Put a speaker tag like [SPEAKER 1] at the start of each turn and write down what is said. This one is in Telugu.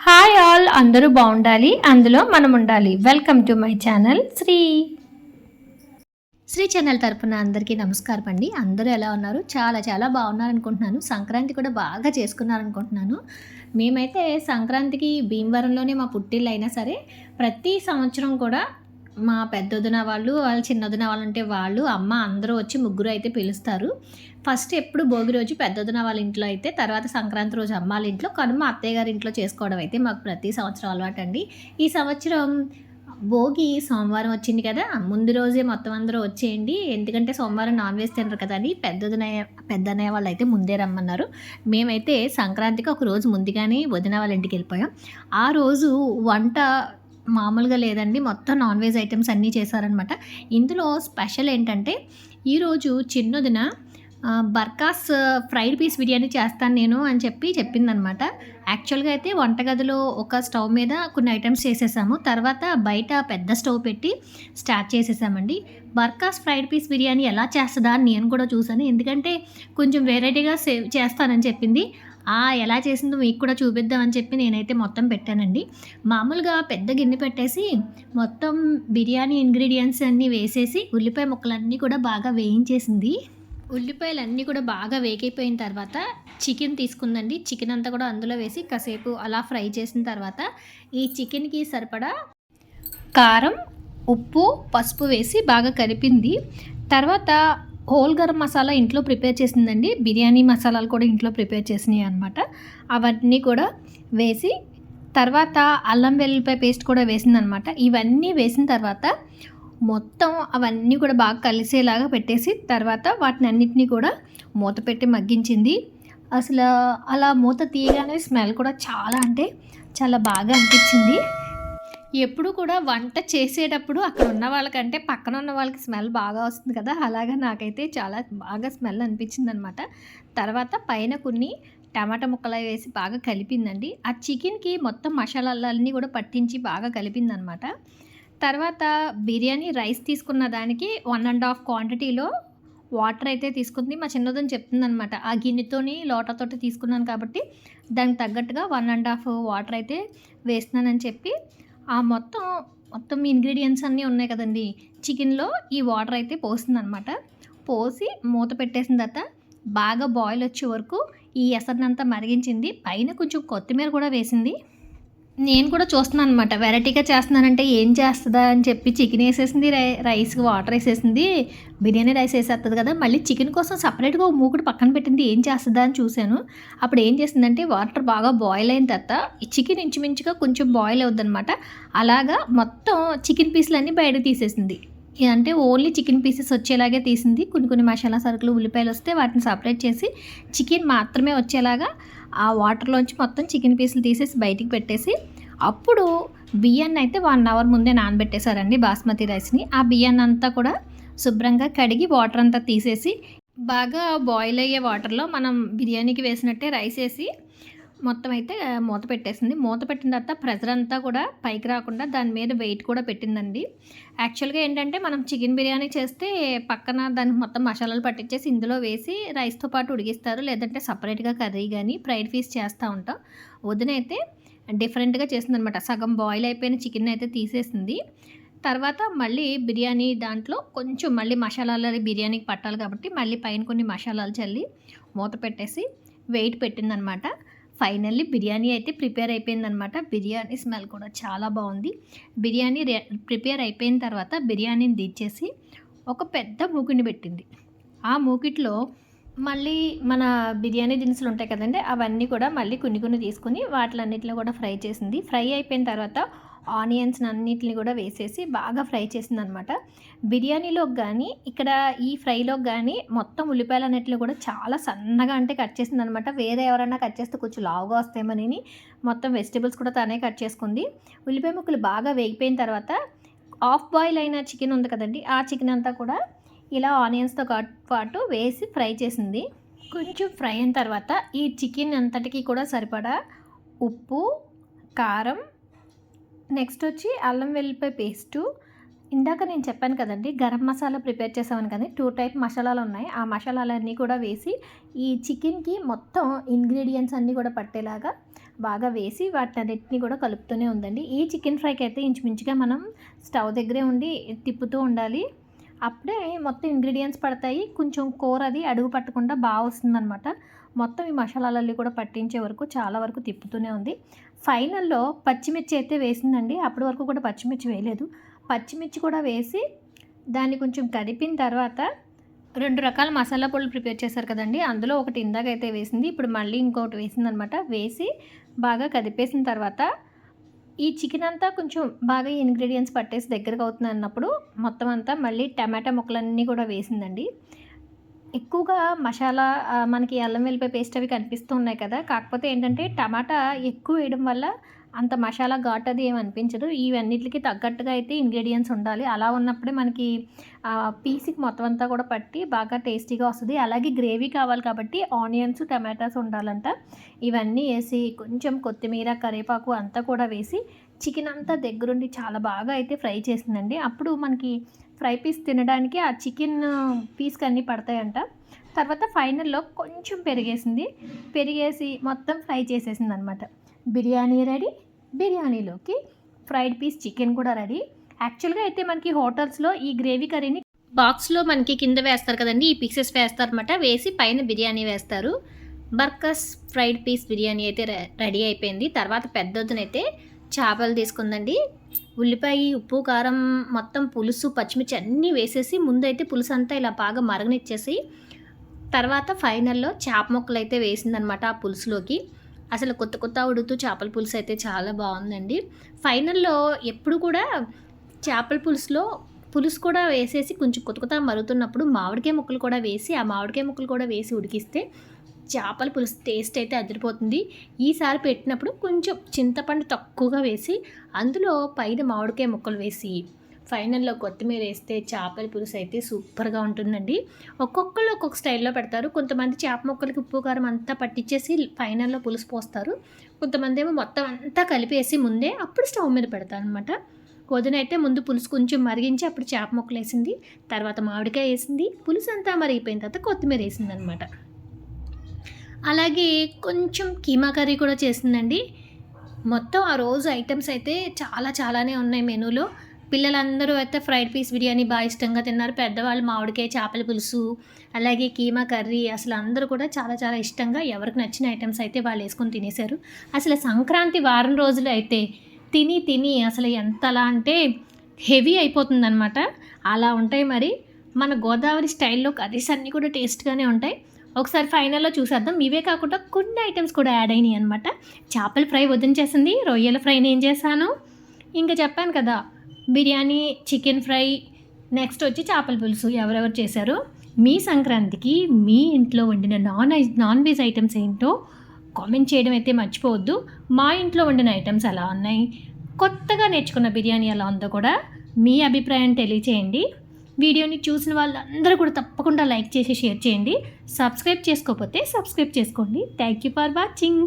[SPEAKER 1] హాయ్ ఆల్ అందరూ బాగుండాలి అందులో మనం ఉండాలి. Welcome to my channel Sri. Sri channel తరపున అందరికీ నమస్కారం అండి అందరూ ఎలా ఉన్నారు? చాలా చాలా బాగున్నారు అనుకుంటున్నాను సంక్రాంతి కూడా బాగా చేసుకున్నారు అనుకుంటున్నాను మేమైతే సంక్రాంతికి భీమవరంలోనే మా పుట్టిల్లు అయినా సరే ప్రతి సంవత్సరం కూడా మా పెద్దొదిన వాళ్ళు వాళ్ళ చిన్నదిన వాళ్ళు అంటే వాళ్ళు అమ్మ అందరూ వచ్చి ముగ్గురు అయితే పిలుస్తారు. ఫస్ట్ ఎప్పుడు భోగి రోజు పెద్దొదిన వాళ్ళ ఇంట్లో అయితే తర్వాత సంక్రాంతి రోజు అమ్మ వాళ్ళ ఇంట్లో కనుమ అత్తయ్య గారి ఇంట్లో చేసుకోవడం అయితే మాకు ప్రతి సంవత్సరం అలవాటు అండి ఈ సంవత్సరం భోగి సోమవారం వచ్చింది కదా ముందు రోజే మొత్తం అందరూ వచ్చేయండి. ఎందుకంటే సోమవారం నాన్ వెజ్ తినరు కదా అని పెద్దదనయ్య పెద్దన్నయ్య వాళ్ళు అయితే ముందే రమ్మన్నారు. మేమైతే సంక్రాంతికి ఒక రోజు ముందుగానే వదిన వాళ్ళ ఇంటికి వెళ్ళిపోయాం. ఆ రోజు వంట మామూలుగా లేదండి. మొత్తం నాన్ వెజ్ ఐటమ్స్ అన్నీ చేశారనమాట ఇందులో స్పెషల్ ఏంటంటే ఈరోజు చిన్నదిన బర్కాస్ ఫ్రైడ్ పీస్ బిర్యానీ చేస్తాను నేను అని చెప్పి చెప్పిందనమాట యాక్చువల్గా అయితే వంటగదిలో ఒక స్టవ్ మీద కొన్ని ఐటమ్స్ చేసేసాము. తర్వాత బయట పెద్ద స్టవ్ పెట్టి స్టార్ట్ చేసేసామండి. బర్కాస్ ఫ్రైడ్ పీస్ బిర్యానీ ఎలా చేస్తుందా అని నేను కూడా చూసాను ఎందుకంటే కొంచెం వెరైటీగా సేవ్ చేస్తానని చెప్పింది. ఎలా చేసిందో మీకు కూడా చూపిద్దామని చెప్పి నేనైతే మొత్తం పెట్టానండి. మామూలుగా పెద్ద గిన్నె పెట్టేసి మొత్తం బిర్యానీ ఇంగ్రీడియంట్స్ అన్నీ వేసేసి ఉల్లిపాయ ముక్కలన్నీ కూడా బాగా వేయించేసింది. ఉల్లిపాయలు అన్నీ కూడా బాగా వేగిపోయిన తర్వాత చికెన్ తీసుకుందండి. చికెన్ అంతా కూడా అందులో వేసి కాసేపు అలా ఫ్రై చేసిన తర్వాత ఈ చికెన్కి సరిపడా కారం ఉప్పు పసుపు వేసి బాగా కలిపింది. తర్వాత హోల్ గరం మసాలా ఇంట్లో ప్రిపేర్ చేసిందండి. బిర్యానీ మసాలాలు కూడా ఇంట్లో ప్రిపేర్ చేసినాయి అనమాట అవన్నీ కూడా వేసి తర్వాత అల్లం వెల్లుల్లిపాయ పేస్ట్ కూడా వేసిందనమాట ఇవన్నీ వేసిన తర్వాత మొత్తం అవన్నీ కూడా బాగా కలిసేలాగా పెట్టేసి తర్వాత వాటిని అన్నిటినీ కూడా మూత పెట్టి మగ్గించింది. అసలు అలా మూత తీయగానే స్మెల్ కూడా చాలా అంటే చాలా బాగా అనిపించింది. ఎప్పుడు కూడా వంట చేసేటప్పుడు అక్కడ ఉన్న వాళ్ళకంటే పక్కన ఉన్న వాళ్ళకి స్మెల్ బాగా వస్తుంది కదా అలాగా నాకైతే చాలా బాగా స్మెల్ అనిపించింది అనమాట తర్వాత పైన కొన్ని టమాటా ముక్కలు వేసి బాగా కలిపిందండి. ఆ చికెన్కి మొత్తం మసాలాలన్నీ కూడా పట్టించి బాగా కలిపిందనమాట. తర్వాత బిర్యానీ రైస్ తీసుకున్న దానికి వన్ అండ్ హాఫ్ క్వాంటిటీలో వాటర్ అయితే తీసుకుంది. మా చిన్నదని చెప్తుందనమాట ఆ గిన్నెతోని లోటతోటి తీసుకున్నాను కాబట్టి దానికి తగ్గట్టుగా వన్ అండ్ హాఫ్ వాటర్ అయితే వేస్తున్నానని చెప్పి ఆ మొత్తం మొత్తం ఇంగ్రీడియంట్స్ అన్నీ ఉన్నాయి కదండి. చికెన్లో ఈ వాటర్ అయితే పోసిందనమాట పోసి మూత పెట్టేసిన తర్వాత బాగా బాయిల్ వచ్చే వరకు ఈ ఎసరినంతా మరిగించింది. పైన కొంచెం కొత్తిమీర కూడా వేసింది. నేను కూడా చూస్తున్నాను అనమాట వెరైటీగా చేస్తున్నానంటే ఏం చేస్తుందా అని చెప్పి చికెన్ వేసేసింది రై రైస్కి వాటర్ వేసేసింది బిర్యానీ రైస్ వేసేస్తుంది కదా. మళ్ళీ చికెన్ కోసం సపరేట్గా ఒక మూకుడు పక్కన పెట్టింది ఏం చేస్తుందా అని చూశాను. అప్పుడు ఏం చేసిందంటే వాటర్ బాగా బాయిల్ అయిన తర్వాత ఈ చికెన్ ఇంచుమించుగా కొంచెం బాయిల్ అవుద్దనమాట అలాగా మొత్తం చికెన్ పీసులన్నీ బయట తీసేసింది. అంటే ఓన్లీ చికెన్ పీసెస్ వచ్చేలాగే తీసింది. కొన్ని కొన్ని మసాలా సరుకులు ఉల్లిపాయలు వస్తే వాటిని సపరేట్ చేసి చికెన్ మాత్రమే వచ్చేలాగా ఆ వాటర్లోంచి మొత్తం చికెన్ పీసులు తీసేసి బయటికి పెట్టేసి అప్పుడు బియ్యాన్ని అయితే వన్ అవర్ ముందే నానబెట్టేశారండి బాస్మతి రైస్ని. ఆ బియ్యాన్ని అంతా కూడా శుభ్రంగా కడిగి వాటర్ అంతా తీసేసి బాగా బాయిల్ అయ్యే వాటర్లో మనం బిర్యానీకి వేసినట్టే రైస్ వేసి మొత్తం అయితే మూత పెట్టేసింది. మూత పెట్టిన తర్వాత ప్రెజర్ అంతా కూడా పైకి రాకుండా దాని మీద వెయిట్ కూడా పెట్టిందండి. యాక్చువల్గా ఏంటంటే మనం చికెన్ బిర్యానీ చేస్తే పక్కన దానికి మొత్తం మసాలాలు పట్టించేసి ఇందులో వేసి రైస్తో పాటు ఉడికిస్తారు. లేదంటే సపరేట్గా కర్రీ కానీ ఫ్రైడ్ పీస్ చేస్తూ ఉంటాం. వదినైతే డిఫరెంట్గా చేసిందనమాట. సగం బాయిల్ అయిపోయిన చికెన్ అయితే తీసేసింది. తర్వాత మళ్ళీ బిర్యానీ దాంట్లో కొంచెం మళ్ళీ మసాలాలు బిర్యానీకి పట్టాలి కాబట్టి మళ్ళీ పైన కొన్ని మసాలాలు చల్లి మూత పెట్టేసి వెయిట్ పెట్టిందనమాట. ఫైనల్లీ బిర్యానీ అయితే ప్రిపేర్ అయిపోయిందనమాట. బిర్యానీ స్మెల్ కూడా చాలా బాగుంది. బిర్యానీ ప్రిపేర్ అయిపోయిన తర్వాత బిర్యానీని దించేసి ఒక పెద్ద మూకిని పెట్టింది. ఆ మూకిట్లో మళ్ళీ మన బిర్యానీ దినుసులు ఉంటాయి కదండి అవన్నీ కూడా మళ్ళీ కొన్ని కొన్ని తీసుకుని వాటిలన్నిటిలో కూడా ఫ్రై చేసింది. ఫ్రై అయిపోయిన తర్వాత ఆనియన్స్ అన్నిటిని కూడా వేసేసి బాగా ఫ్రై చేసిందనమాట. అనమాట బిర్యానీలోకి కానీ ఇక్కడ ఈ ఫ్రైలోకి కానీ మొత్తం ఉల్లిపాయలు అన్నిటిని కూడా చాలా సన్నగా అంటే కట్ చేసింది అనమాట వేరే ఎవరైనా కట్ చేస్తే కొంచెం లావుగా వస్తాయమని మొత్తం వెజిటేబుల్స్ కూడా తనే కట్ చేసుకుంది. ఉల్లిపాయ ముక్కలు బాగా వేగిపోయిన తర్వాత ఆఫ్ బాయిల్ అయిన చికెన్ ఉంది కదండి ఆ చికెన్ అంతా కూడా ఇలా ఆనియన్స్తో పాటు వేసి ఫ్రై చేసింది. కొంచెం ఫ్రై అయిన తర్వాత ఈ చికెన్ అంతటికి కూడా సరిపడా ఉప్పు కారం నెక్స్ట్ వచ్చి అల్లం వెల్లిపాయ పేస్టు. ఇందాక నేను చెప్పాను కదండి గరం మసాలా ప్రిపేర్ చేసామని కానీ టూ టైప్ మసాలాలు ఉన్నాయి ఆ మసాలాలన్నీ కూడా వేసి ఈ చికెన్కి మొత్తం ఇంగ్రీడియంట్స్ అన్నీ కూడా పట్టేలాగా బాగా వేసి వాటిని అన్నిటిని కూడా కలుపుతూనే ఉందండి. ఈ చికెన్ ఫ్రైకి అయితే ఇంచుమించుగా మనం స్టవ్ దగ్గరే ఉండి తిప్పుతూ ఉండాలి. అప్పుడే మొత్తం ఇంగ్రీడియంట్స్ పడతాయి. కొంచెం కూర అది అడుగు పట్టకుండా బాగా వస్తుందన్నమాట. మొత్తం ఈ మసాలాలన్నీ కూడా పట్టించే వరకు చాలా వరకు తిప్పుతూనే ఉంది. ఫైనల్లో పచ్చిమిర్చి అయితే వేసిందండి. అప్పటి వరకు కూడా పచ్చిమిర్చి వేయలేదు. పచ్చిమిర్చి కూడా వేసి దాన్ని కొంచెం కదిపిన తర్వాత రెండు రకాల మసాలా పొడులు ప్రిపేర్ చేశారు కదండి. అందులో ఒకటి ఇందాక అయితే వేసింది ఇప్పుడు మళ్ళీ ఇంకొకటి వేసిందనమాట. వేసి బాగా కదిపేసిన తర్వాత ఈ చికెన్ అంతా కొంచెం బాగా ఇంగ్రీడియంట్స్ పట్టేసి దగ్గరకు అవుతుంది అన్నప్పుడు మొత్తం అంతా మళ్ళీ టమాటా ముక్కలన్నీ కూడా వేసిందండి. ఎక్కువగా మసాలా మనకి అల్లం వెల్లిపాయ పేస్ట్ అవి కనిపిస్తూ ఉన్నాయి కదా. కాకపోతే ఏంటంటే టమాటా ఎక్కువ వేయడం వల్ల అంత మసాలా ఘాట్ అది ఏమి అనిపించదు. ఇవన్నిటికి తగ్గట్టుగా అయితే ఇంగ్రీడియంట్స్ ఉండాలి. అలా ఉన్నప్పుడే మనకి పీస్కి మొత్తం అంతా కూడా పట్టి బాగా టేస్టీగా వస్తుంది. అలాగే గ్రేవీ కావాలి కాబట్టి ఆనియన్స్ టమాటాస్ ఉండాలంట. ఇవన్నీ వేసి కొంచెం కొత్తిమీర కరివేపాకు అంతా కూడా వేసి చికెన్ అంతా దగ్గరుండి చాలా బాగా అయితే ఫ్రై చేసిందండి. అప్పుడు మనకి ఫ్రై పీస్ తినడానికి ఆ చికెన్ పీస్కి అన్నీ పడతాయంట. తర్వాత ఫైనల్లో కొంచెం పెరిగేసింది. పెరిగేసి మొత్తం ఫ్రై చేసేసింది అనమాట బిర్యానీ రెడీ బిర్యానీలోకి ఫ్రైడ్ పీస్ చికెన్ కూడా రెడీ. యాక్చువల్గా అయితే మనకి హోటల్స్లో ఈ గ్రేవీ కర్రీని బాక్స్లో మనకి కింద వేస్తారు కదండి ఈ పీసెస్ వేస్తారనమాట. వేసి పైన బిర్యానీ వేస్తారు. బర్కస్ ఫ్రైడ్ పీస్ బిర్యానీ అయితే రెడీ అయిపోయింది. తర్వాత పెద్దదనైతే చేపలు తీసుకుందండి. ఉల్లిపాయ ఉప్పు కారం మొత్తం పులుసు పచ్చిమిర్చి అన్నీ వేసేసి ముందైతే పులుసు అంతా ఇలా బాగా మరగనిచ్చేసి తర్వాత ఫైనల్లో చేప ముక్కలు అయితే వేసిందనమాట ఆ పులుసులోకి. అసలు కొత్త కొత్త ఉడుతూ చేపల పులుసు అయితే చాలా బాగుందండి. ఫైనల్లో ఎప్పుడు కూడా చేపల పులుసులో పులుసు కూడా వేసేసి కొంచెం కొత్త కొత్త మరుగుతున్నప్పుడు మామిడికాయ ముక్కలు కూడా వేసి ఆ మామిడికాయ ముక్కలు కూడా వేసి ఉడికిస్తే చేపల పులుసు టేస్ట్ అయితే అదిరిపోతుంది. ఈసారి పెట్టినప్పుడు కొంచెం చింతపండు తక్కువగా వేసి అందులో పైన మామిడికాయ ముక్కలు వేసి ఫైనల్లో కొత్తిమీర వేస్తే చేపల పులుసు అయితే సూపర్గా ఉంటుందండి. ఒక్కొక్కరు ఒక్కొక్క స్టైల్లో పెడతారు. కొంతమంది చేప ముక్కలకి ఉప్పు కారం అంతా పట్టించేసి ఫైనల్లో పులుసు పోస్తారు. కొంతమంది ఏమో మొత్తం అంతా కలిపేసి ముందే అప్పుడు స్టవ్ మీద పెడతారు అనమాట వదిన అయితే ముందు పులుసు కొంచెం మరిగించి అప్పుడు చేప ముక్కలు వేసింది. తర్వాత మామిడికాయ వేసింది. పులుసు అంతా మరిగిపోయిన తర్వాత కొత్తిమీర వేసింది అనమాట అలాగే కొంచెం కీమా కర్రీ కూడా చేసిందండి మొత్తం ఆ రోజు ఐటమ్స్ అయితే చాలా చాలానే ఉన్నాయి మెనూలో. పిల్లలందరూ అయితే ఫ్రైడ్ పీస్ బిర్యానీ బాగా ఇష్టంగా తిన్నారు. పెద్దవాళ్ళు మామిడికాయ చేపల పులుసు అలాగే కీమా కర్రీ అసలు అందరూ కూడా చాలా చాలా ఇష్టంగా ఎవరికి నచ్చిన ఐటమ్స్ అయితే వాళ్ళు వేసుకొని తినేశారు. అసలు సంక్రాంతి వారం రోజులు అయితే తిని తిని అసలు ఎంతలా అంటే హెవీ అయిపోతుందన్నమాట. అలా ఉంటాయి మరి. మన గోదావరి స్టైల్లో కర్రీస్ అన్నీ కూడా టేస్ట్గానే ఉంటాయి. ఒకసారి ఫైనల్లో చూసేద్దాం. ఇవే కాకుండా కొన్ని ఐటమ్స్ కూడా యాడ్ అయినాయి అనమాట చేపల ఫ్రై వదిలించేసింది. రొయ్యల ఫ్రై నేను చేశాను. ఇంకా చెప్పాను కదా బిర్యానీ చికెన్ ఫ్రై నెక్స్ట్ వచ్చి చేపల పులుసు ఎవరెవరు చేశారు? మీ సంక్రాంతికి మీ ఇంట్లో వండిన నాన్ నాన్ వెజ్ ఐటమ్స్ ఏంటో కామెంట్ చేయడం అయితే మర్చిపోవద్దు. మా ఇంట్లో వండిన ఐటమ్స్ ఎలా ఉన్నాయి? కొత్తగా నేర్చుకున్న బిర్యానీ ఎలా ఉందో కూడా మీ అభిప్రాయం తెలియచేయండి. వీడియోని చూసిన వాళ్ళందరూ కూడా తప్పకుండా లైక్ చేసి షేర్ చేయండి. సబ్స్క్రైబ్ చేసుకోకపోతే సబ్స్క్రైబ్ చేసుకోండి. Thank you for watching